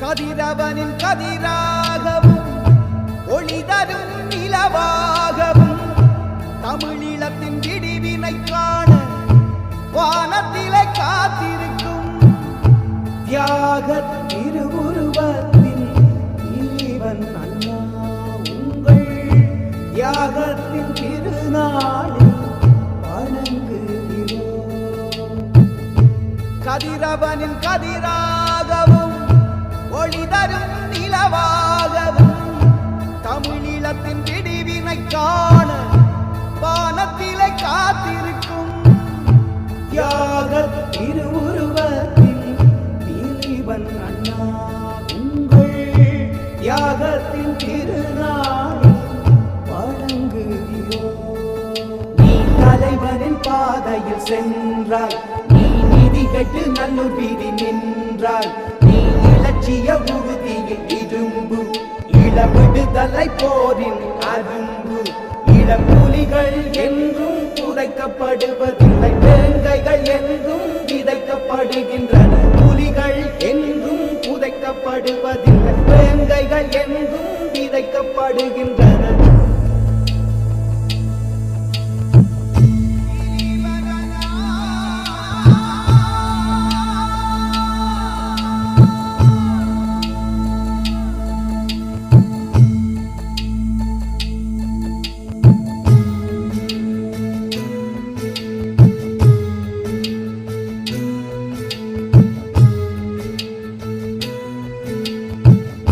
கதிரவனின் கதிராகவும் ஒளி தரும் நிலவாகவும் தமிழீழத்தின் விடிவினை காண வானத்திலே காத்திருக்கும். தியாக திருவுருவத்தின் இவன் அண்ணா உங்கள் தியாகத்தின் திருநாள் கதிரவனின் கதிராகவும் ஒளி தரும் நிலவாகவும் தமிழீழத்தின் பிடிவினை காண வானத்திலே காத்திருக்கும். தியாக திருவுருவத்தின் திலீபன் அண்ணா உங்கள் தியாகத்தின் திருநாள் வணங்குகிறோம் நீ தலைவனின் பாதையில் சென்றாய் கேட்டு நல்லூர் வீதி நின்றால் நீ இலட்சிய உறுதியில் இரும்பு. இளவிடுதலை போரின் அரும்பு. இளப்புலிகள் என்றும் துடைக்கப்படுவதில்லை வேங்கைகள் என்றும் விதைக்கப்படுகின்றன. புலிகள் என்றும் புதைக்கப்படுவதில்லை வேங்கைகள் என்றும் விதைக்கப்படுகின்றன.